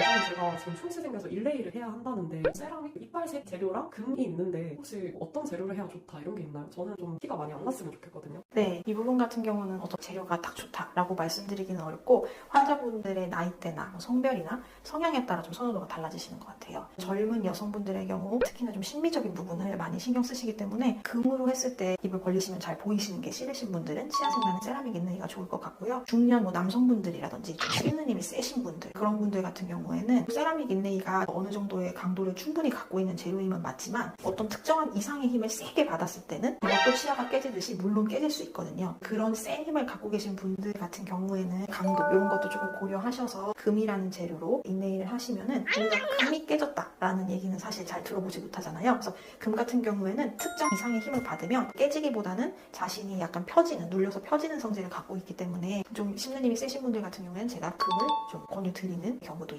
예전에 제가 지금 충치 생겨서 일레이를 해야 한다는데 세라믹 이빨색 재료랑 금이 있는데 혹시 어떤 재료를 해야 좋다 이런 게 있나요? 저는 좀 티가 많이 안 났으면 좋겠거든요. 네, 이 부분 같은 경우는 어떤 재료가 딱 좋다라고 말씀드리기는 어렵고 환자분들의 나이대나 뭐 성별이나 성향에 따라 좀 선호도가 달라지시는 것 같아요. 젊은 여성분들의 경우 특히나 좀 심미적인 부분을 많이 신경 쓰시기 때문에 금으로 했을 때 입을 벌리시면 잘 보이시는 게 싫으신 분들은 치아색 나는 세라믹 있는 이가 좋을 것 같고요. 중년 뭐 남성분들이라든지 좀 씹는 힘이 세신 분들 그런 분들 같은 경우 에는 세라믹 인레이가 어느 정도의 강도를 충분히 갖고 있는 재료임은 맞지만 어떤 특정한 이상의 힘을 세게 받았을 때는 이것도 치아가 깨지듯이 물론 깨질 수 있거든요. 그런 센 힘을 갖고 계신 분들 같은 경우에는 강도 이런 것도 조금 고려하셔서 금이라는 재료로 인레이를 하시면은 우리가 금이 깨졌다라는 얘기는 사실 잘 들어보지 못하잖아요. 그래서 금 같은 경우에는 특정 이상의 힘을 받으면 깨지기보다는 자신이 약간 펴지는 눌려서 펴지는 성질을 갖고 있기 때문에 좀 심는 힘이 세신 분들 같은 경우에는 제가 금을 좀 권유 드리는 경우도